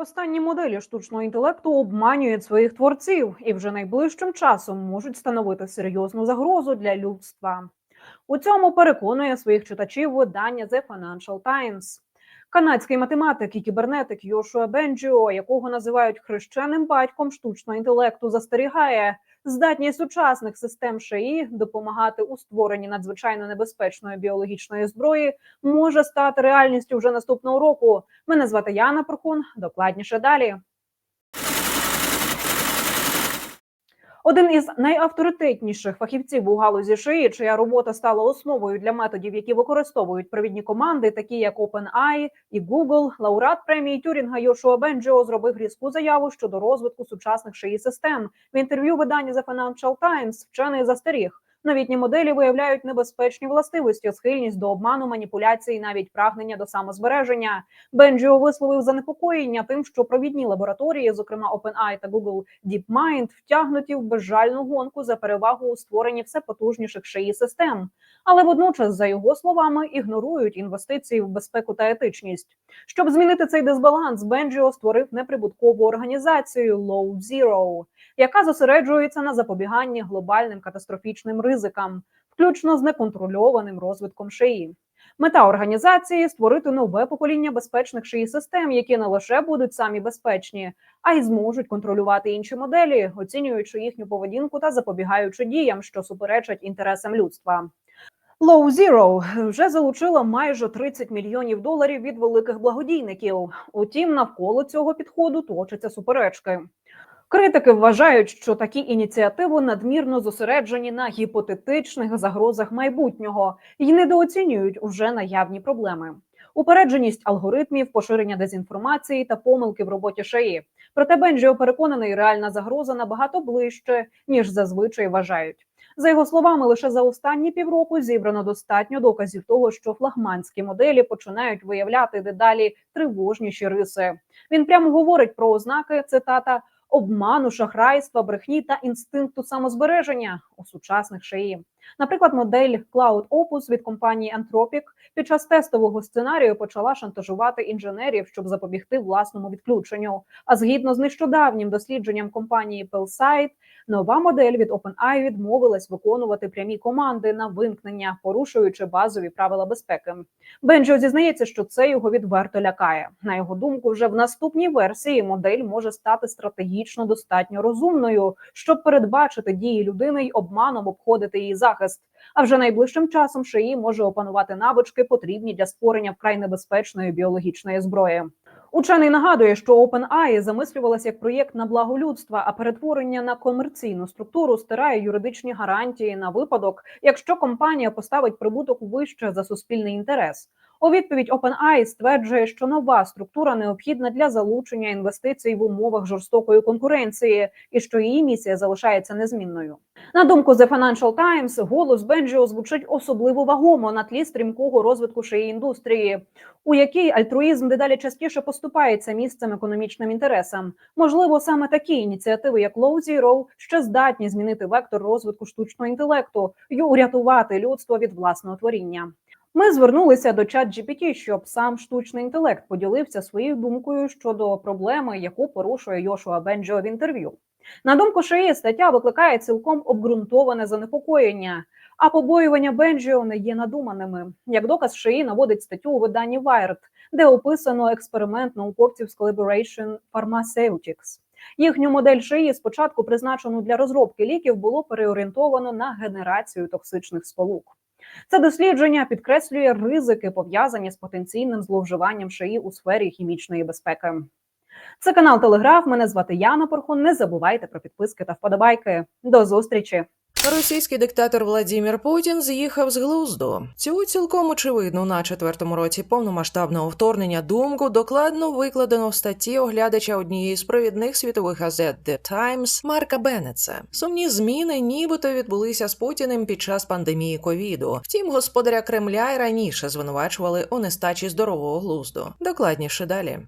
Останні моделі штучного інтелекту обманюють своїх творців і вже найближчим часом можуть становити серйозну загрозу для людства. У цьому переконує своїх читачів видання The Financial Times. Канадський математик і кібернетик Йошуа Бенджіо, якого називають хрещеним батьком штучного інтелекту, застерігає, здатність сучасних систем ШАІ допомагати у створенні надзвичайно небезпечної біологічної зброї може стати реальністю вже наступного року. Мене звати Яна Прохун. Докладніше далі. Один із найавторитетніших фахівців у галузі ШИї, чия робота стала основою для методів, які використовують провідні команди, такі як OpenAI і Google, лауреат премії Тюрінга Йошуа Бенджіо зробив різку заяву щодо розвитку сучасних шиї систем. В інтерв'ю видання The Financial Times вчений застеріг. Новітні моделі виявляють небезпечні властивості, схильність до обману, маніпуляцій, навіть прагнення до самозбереження. Бенджіо висловив занепокоєння тим, що провідні лабораторії, зокрема OpenAI та Google DeepMind, втягнуті в безжальну гонку за перевагу у створенні все потужніших шиї систем. Але водночас, за його словами, ігнорують інвестиції в безпеку та етичність. Щоб змінити цей дисбаланс, Бенджіо створив неприбуткову організацію Low Zero, яка зосереджується на запобіганні глобальним катастрофічним ризикам, включно з неконтрольованим розвитком шиї. Мета організації створити нове покоління безпечних шиї систем, які не лише будуть самі безпечні, а й зможуть контролювати інші моделі, оцінюючи їхню поведінку та запобігаючи діям, що суперечать інтересам людства. Low Zero вже залучила майже 30 мільйонів доларів від великих благодійників. Утім, навколо цього підходу точаться суперечки. Критики вважають, що такі ініціативи надмірно зосереджені на гіпотетичних загрозах майбутнього і недооцінюють уже наявні проблеми. Упередженість алгоритмів, поширення дезінформації та помилки в роботі шиї. Проте Бенджіо переконаний, реальна загроза набагато ближче ніж зазвичай вважають. За його словами, лише за останні півроку зібрано достатньо доказів того, що флагманські моделі починають виявляти дедалі тривожніші риси. Він прямо говорить про ознаки цитата обману, шахрайства, брехні та інстинкту самозбереження у сучасних шиї. Наприклад, модель Cloud Opus від компанії Anthropic під час тестового сценарію почала шантажувати інженерів, щоб запобігти власному відключенню. А згідно з нещодавнім дослідженням компанії Pellsite, нова модель від OpenAI відмовилась виконувати прямі команди на вимкнення, порушуючи базові правила безпеки. Бенджо зізнається, що це його відверто лякає. На його думку, вже в наступній версії модель може стати стратегічно достатньо розумною, щоб передбачити дії людини й обманом обходити її захист. А вже найближчим часом шиї може опанувати навички, потрібні для створення вкрай небезпечної біологічної зброї. Учений нагадує, що OpenAI замислювалася як проєкт на благо людства, а перетворення на комерційну структуру стирає юридичні гарантії на випадок, якщо компанія поставить прибуток вище за суспільний інтерес. У відповідь OpenAI стверджує, що нова структура необхідна для залучення інвестицій в умовах жорстокої конкуренції, і що її місія залишається незмінною. На думку The Financial Times, голос Бенджіо звучить особливо вагомо на тлі стрімкого розвитку шиї індустрії, у якій альтруїзм дедалі частіше поступається місцем економічним інтересам. Можливо, саме такі ініціативи, як Low Zero, ще здатні змінити вектор розвитку штучного інтелекту і урятувати людство від власного творіння. Ми звернулися до ChatGPT, щоб сам штучний інтелект поділився своєю думкою щодо проблеми, яку порушує Йошуа Бенджо в інтерв'ю. На думку Шиї, стаття викликає цілком обґрунтоване занепокоєння, а побоювання Бенджіо не є надуманими. Як доказ Шиї наводить статтю у виданні Wired, де описано експеримент науковців з Collaboration Pharmaceutics. Їхню модель шиї спочатку призначену для розробки ліків було переорієнтовано на генерацію токсичних сполук. Це дослідження підкреслює ризики, пов'язані з потенційним зловживанням шиї у сфері хімічної безпеки. Це канал Телеграф. Мене звати Яна Порхун. Не забувайте про підписки та вподобайки. До зустрічі. Російський диктатор Владімір Путін з'їхав з глузду. Цю цілком очевидну на четвертому році повномасштабного вторгнення думку докладно викладено в статті оглядача однієї з провідних світових газет The Times Марка Беннетса. Сумні зміни, нібито відбулися з Путіним під час пандемії ковіду. Втім, господаря Кремля й раніше звинувачували у нестачі здорового глузду. Докладніше далі.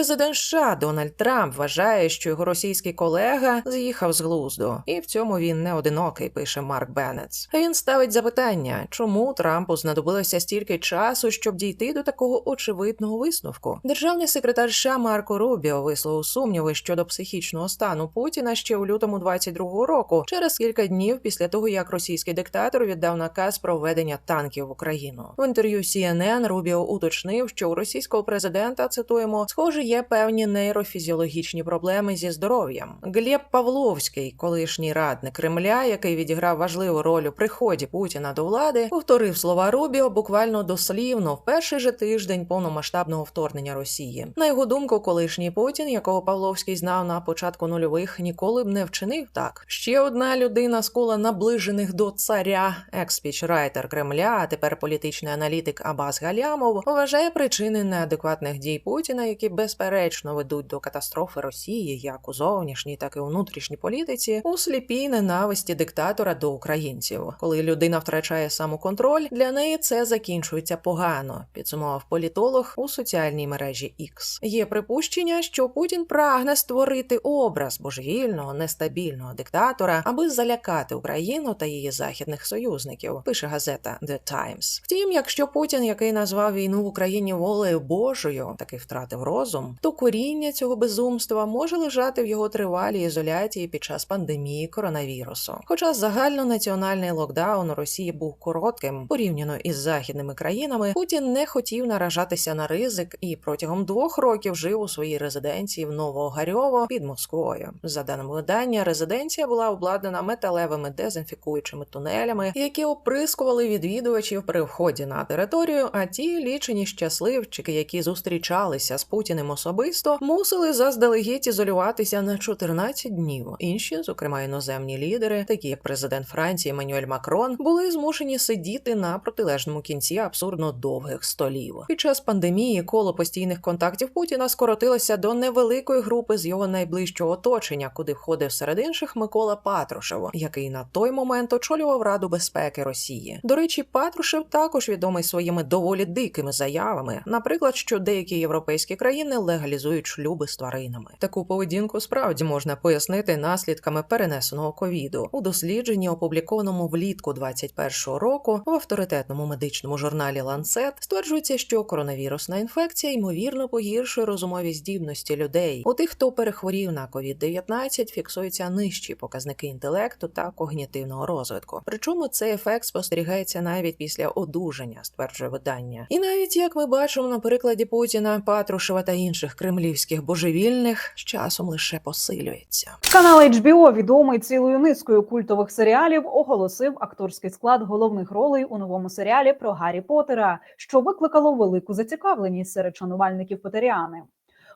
Президент США Дональд Трамп вважає, що його російський колега з'їхав з глузду, і в цьому він не одинокий, пише Марк Беннетс. Він ставить запитання, чому Трампу знадобилося стільки часу, щоб дійти до такого очевидного висновку. Державний секретар США Марко Рубіо висловив сумніви щодо психічного стану Путіна ще у лютому 22-го року, через кілька днів після того, як російський диктатор віддав наказ про введення танків в Україну. В інтерв'ю CNN Рубіо уточнив, що у російського президента цитуємо схоже, є певні нейрофізіологічні проблеми зі здоров'ям. Глеб Павловський, колишній радник Кремля, який відіграв важливу роль у приході Путіна до влади, повторив слова Рубіо буквально дослівно в перший же тиждень повномасштабного вторгнення Росії. На його думку, колишній Путін, якого Павловський знав на початку нульових, ніколи б не вчинив так. Ще одна людина з кола наближених до царя, екс-спічрайтер Кремля, а тепер політичний аналітик Абас Галямов, вважає причини неадекватних дій Путіна, які безперечно ведуть до катастрофи Росії, як у зовнішній, так і у внутрішній політиці, у сліпій ненависті диктатора до українців. Коли людина втрачає самоконтроль, для неї це закінчується погано. Підсумував політолог у соціальній мережі X. Є припущення, що Путін прагне створити образ божевільного, нестабільного диктатора, аби залякати Україну та її західних союзників. Пише газета The Times. Втім, якщо Путін, який назвав війну в Україні волею Божою, таки втратив розум, то коріння цього безумства може лежати в його тривалій ізоляції під час пандемії коронавірусу. Хоча загальнонаціональний локдаун у Росії був коротким порівняно із західними країнами, Путін не хотів наражатися на ризик і протягом двох років жив у своїй резиденції в Новогарьово під Москвою. За даними видання, резиденція була обладнана металевими дезінфікуючими тунелями, які оприскували відвідувачів при вході на територію. А ті лічені щасливчики, які зустрічалися з Путіним особисто, мусили заздалегідь ізолюватися на 14 днів. Інші, зокрема іноземні лідери, такі як президент Франції Еммануель Макрон, були змушені сидіти на протилежному кінці абсурдно довгих столів. Під час пандемії коло постійних контактів Путіна скоротилося до невеликої групи з його найближчого оточення, куди входив серед інших Микола Патрушев, який на той момент очолював Раду безпеки Росії. До речі, Патрушев також відомий своїми доволі дикими заявами, наприклад, що деякі європейські країни легалізують шлюби з тваринами. Таку поведінку справді можна пояснити наслідками перенесеного ковіду у дослідженні, опублікованому влітку 2021 року в авторитетному медичному журналі Lancet, стверджується, що коронавірусна інфекція ймовірно погіршує розумові здібності людей. У тих, хто перехворів на COVID-19, фіксуються нижчі показники інтелекту та когнітивного розвитку. Причому цей ефект спостерігається навіть після одужання, стверджує видання. І навіть як ми бачимо на прикладі Путіна, Патрушева та інших кремлівських божевільних, з часом лише посилюється. Канал HBO, відомий цілою низкою культових серіалів, оголосив акторський склад головних ролей у новому серіалі про Гаррі Поттера, що викликало велику зацікавленість серед шанувальників Потеріани.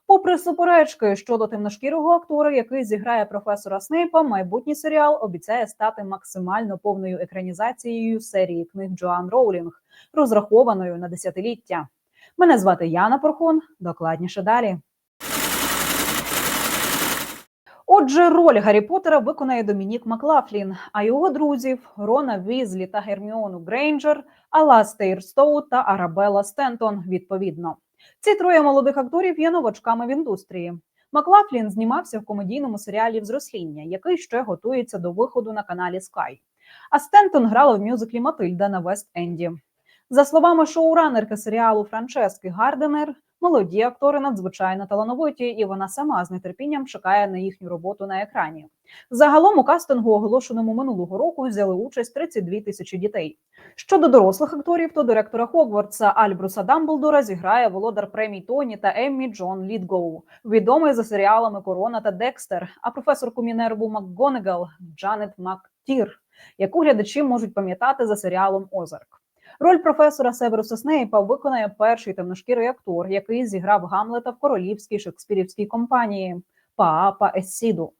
Попри суперечки щодо темношкірого актора, який зіграє професора Снейпа, майбутній серіал обіцяє стати максимально повною екранізацією серії книг Джоан Роулінг, розрахованою на десятиліття. Мене звати Яна Порхон. Докладніше далі. Отже, роль Гаррі Поттера виконає Домінік Маклафлін, а його друзів Рона Візлі та Герміону Грейнджер, Аластейр Стоу та Арабелла Стентон відповідно. Ці троє молодих акторів є новачками в індустрії. Маклафлін знімався в комедійному серіалі Взросління, який ще готується до виходу на каналі Sky. А Стентон грала в мюзиклі Матильда на Вест-Енді. За словами шоуранерки серіалу Франчески Гарденер, молоді актори надзвичайно талановиті, і вона сама з нетерпінням чекає на їхню роботу на екрані. Загалом у кастингу, оголошеному минулого року, взяли участь 32 тисячі дітей. Щодо дорослих акторів, то директора Хогвартса Альбруса Дамблдора зіграє володар премій Тоні та Еммі Джон Лідгоу, відомий за серіалами Корона та Декстер, а професорку Мінерву МакГонегал Джанет Мактір, яку глядачі можуть пам'ятати за серіалом Озарк. Роль професора Северуса Снейпа виконає перший темношкірий актор, який зіграв Гамлета в королівській шекспірівській компанії Паапа Ессіду.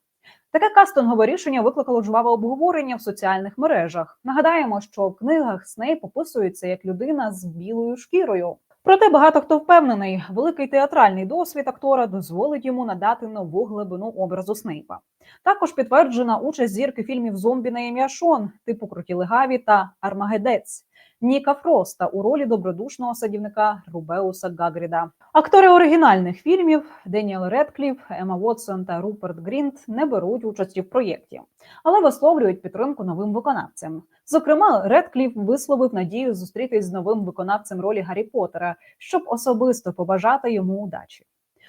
Таке кастингове рішення викликало жваве обговорення в соціальних мережах. Нагадаємо, що в книгах Снейп описується як людина з білою шкірою. Проте багато хто впевнений, великий театральний досвід актора дозволить йому надати нову глибину образу Снейпа. Також підтверджена участь зірки фільмів Зомбі на ім'я Шон, типу Круті легаві та Армагедець. Ніка Фроста у ролі добродушного садівника Рубеуса Гагріда. Актори оригінальних фільмів Деніел Редкліф, Ема Вотсон та Руперт Грінт не беруть участі в проєкті, але висловлюють підтримку новим виконавцям. Зокрема, Редкліф висловив надію зустрітись з новим виконавцем ролі Гаррі Поттера, щоб особисто побажати йому удачі.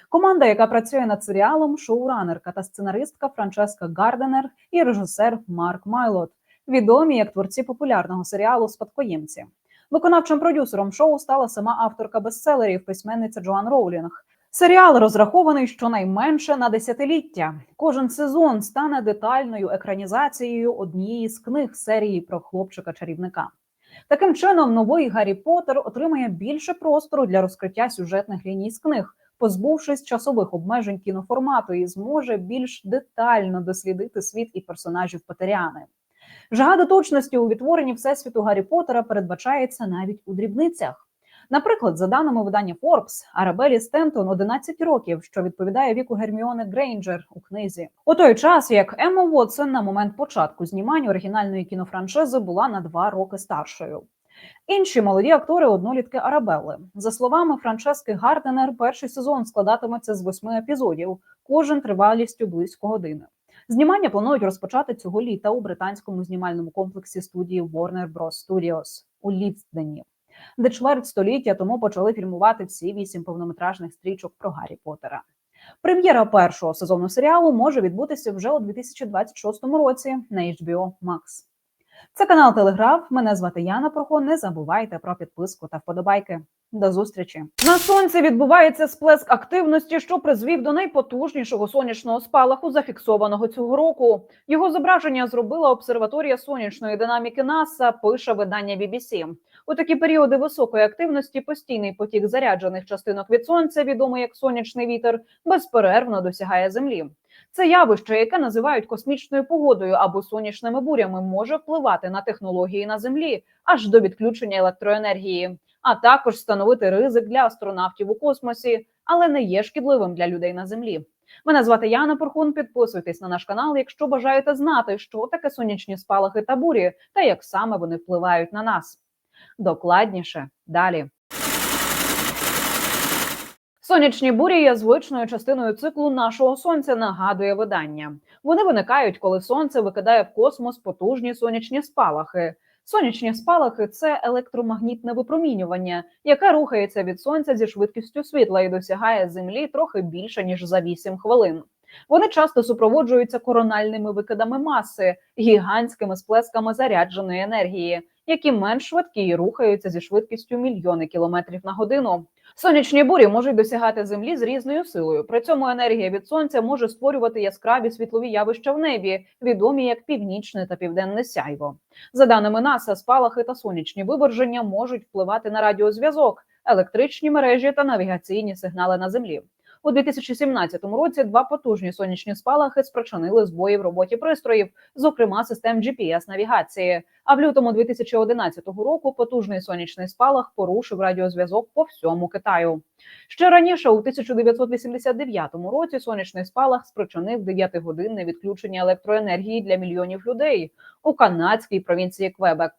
Команда, яка працює над серіалом, шоуранерка та сценаристка Франческа Гарденер і режисер Марк Майлот, відомі як творці популярного серіалу Спадкоємці. Виконавчим продюсером шоу стала сама авторка бестселерів, письменниця Джоан Роулінг. Серіал розрахований щонайменше на десятиліття. Кожен сезон стане детальною екранізацією однієї з книг серії про хлопчика-чарівника. Таким чином, новий Гаррі Поттер отримає більше простору для розкриття сюжетних ліній з книг, позбувшись часових обмежень кіноформату, і зможе більш детально дослідити світ і персонажів Петеріани. Жага до точності у відтворенні всесвіту Гаррі Поттера передбачається навіть у дрібницях. Наприклад, за даними видання Forbes, Арабелі Стентон 11 років, що відповідає віку Герміони Грейнджер у книзі. У той час як Емма Уотсон на момент початку знімань оригінальної кінофраншизи була на два роки старшою. Інші молоді актори однолітки Арабелли. За словами Франчески Гарденер, перший сезон складатиметься з восьми епізодів, кожен тривалістю близько години. Знімання планують розпочати цього літа у британському знімальному комплексі студії Warner Bros. Studios у Лідсдені, де чверть століття тому почали фільмувати всі вісім повнометражних стрічок про Гаррі Поттера. Прем'єра першого сезону серіалу може відбутися вже у 2026 році на HBO Max. Це канал Телеграф. Мене звати Яна Прохон. Не забувайте про підписку та вподобайки. До зустрічі на сонці. Відбувається сплеск активності, що призвів до найпотужнішого сонячного спалаху, зафіксованого цього року. Його зображення зробила обсерваторія сонячної динаміки НАСА. Пише видання BBC. У такі періоди високої активності постійний потік заряджених частинок від сонця, відомий як сонячний вітер, безперервно досягає землі. Це явище, яке називають космічною погодою або сонячними бурями, може впливати на технології на землі аж до відключення електроенергії, а також становити ризик для астронавтів у космосі, але не є шкідливим для людей на землі. Мене звати Яна Порхун. Підписуйтесь на наш канал, якщо бажаєте знати, що таке сонячні спалахи та бурі, та як саме вони впливають на нас. Докладніше далі. Сонячні бурі є звичною частиною циклу нашого сонця, нагадує видання. Вони виникають, коли сонце викидає в космос потужні сонячні спалахи. Сонячні спалахи це електромагнітне випромінювання, яке рухається від сонця зі швидкістю світла і досягає землі трохи більше ніж за 8 хвилин. Вони часто супроводжуються корональними викидами маси, гігантськими сплесками зарядженої енергії, які менш швидкі і рухаються зі швидкістю мільйони кілометрів на годину. Сонячні бурі можуть досягати землі з різною силою. При цьому енергія від сонця може створювати яскраві світлові явища в небі, відомі як північне та південне сяйво. За даними НАСА, спалахи та сонячні виборження можуть впливати на радіозв'язок, електричні мережі та навігаційні сигнали на землі. У 2017 році два потужні сонячні спалахи спричинили збої в роботі пристроїв, зокрема систем GPS-навігації. А в лютому 2011 року потужний сонячний спалах порушив радіозв'язок по всьому Китаю. Ще раніше, у 1989 році, сонячний спалах спричинив 9-годинне відключення електроенергії для мільйонів людей у канадській провінції Квебек.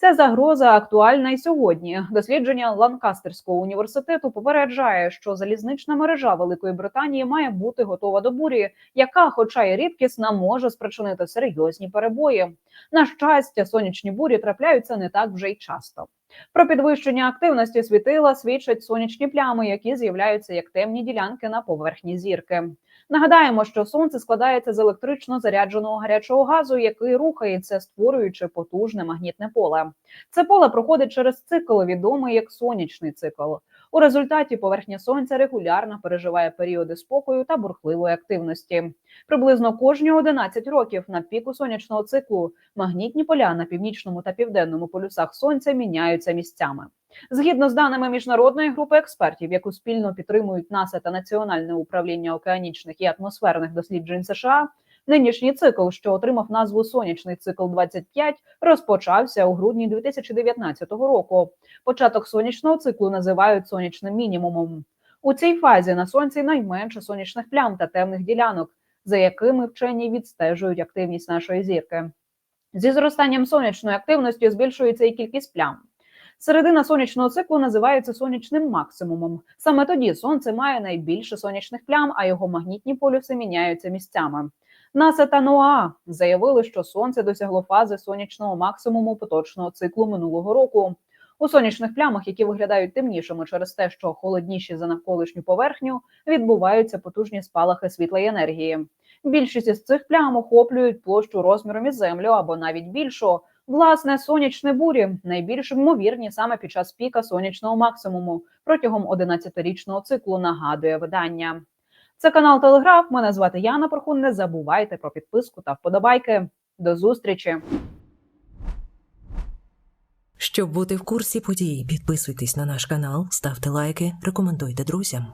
Ця загроза актуальна і сьогодні. Дослідження Ланкастерського університету попереджає, що залізнична мережа Великої Британії має бути готова до бурі, яка, хоча й рідкісна, може спричинити серйозні перебої. На щастя, сонячні бурі трапляються не так вже й часто. Про підвищення активності світила свідчать сонячні плями, які з'являються як темні ділянки на поверхні зірки. Нагадаємо, що сонце складається з електрично зарядженого гарячого газу, який рухається, створюючи потужне магнітне поле. Це поле проходить через цикл, відомий як сонячний цикл. У результаті поверхня сонця регулярно переживає періоди спокою та бурхливої активності. Приблизно кожні 11 років на піку сонячного циклу магнітні поля на північному та південному полюсах сонця міняються місцями. Згідно з даними міжнародної групи експертів, яку спільно підтримують НАСА та Національне управління океанічних і атмосферних досліджень США, нинішній цикл, що отримав назву Сонячний цикл 25, розпочався у грудні 2019 року. Початок сонячного циклу називають сонячним мінімумом. У цій фазі на сонці найменше сонячних плям та темних ділянок, за якими вчені відстежують активність нашої зірки. Зі зростанням сонячної активності збільшується і кількість плям. Середина сонячного циклу називається сонячним максимумом. Саме тоді сонце має найбільше сонячних плям, а його магнітні полюси міняються місцями. НАСА та НОАА заявили, що сонце досягло фази сонячного максимуму поточного циклу минулого року. У сонячних плямах, які виглядають темнішими через те, що холодніші за навколишню поверхню, відбуваються потужні спалахи світлої енергії. Більшість із цих плям охоплюють площу розміром із землю або навіть більшу. Власне, сонячні бурі найбільш ймовірні саме під час піка сонячного максимуму протягом 11-річного циклу. Нагадує видання. Це канал Телеграф. Мене звати Яна Прохун. Не забувайте про підписку та вподобайки. До зустрічі. Щоб бути в курсі подій, підписуйтесь на наш канал, ставте лайки, рекомендуйте друзям.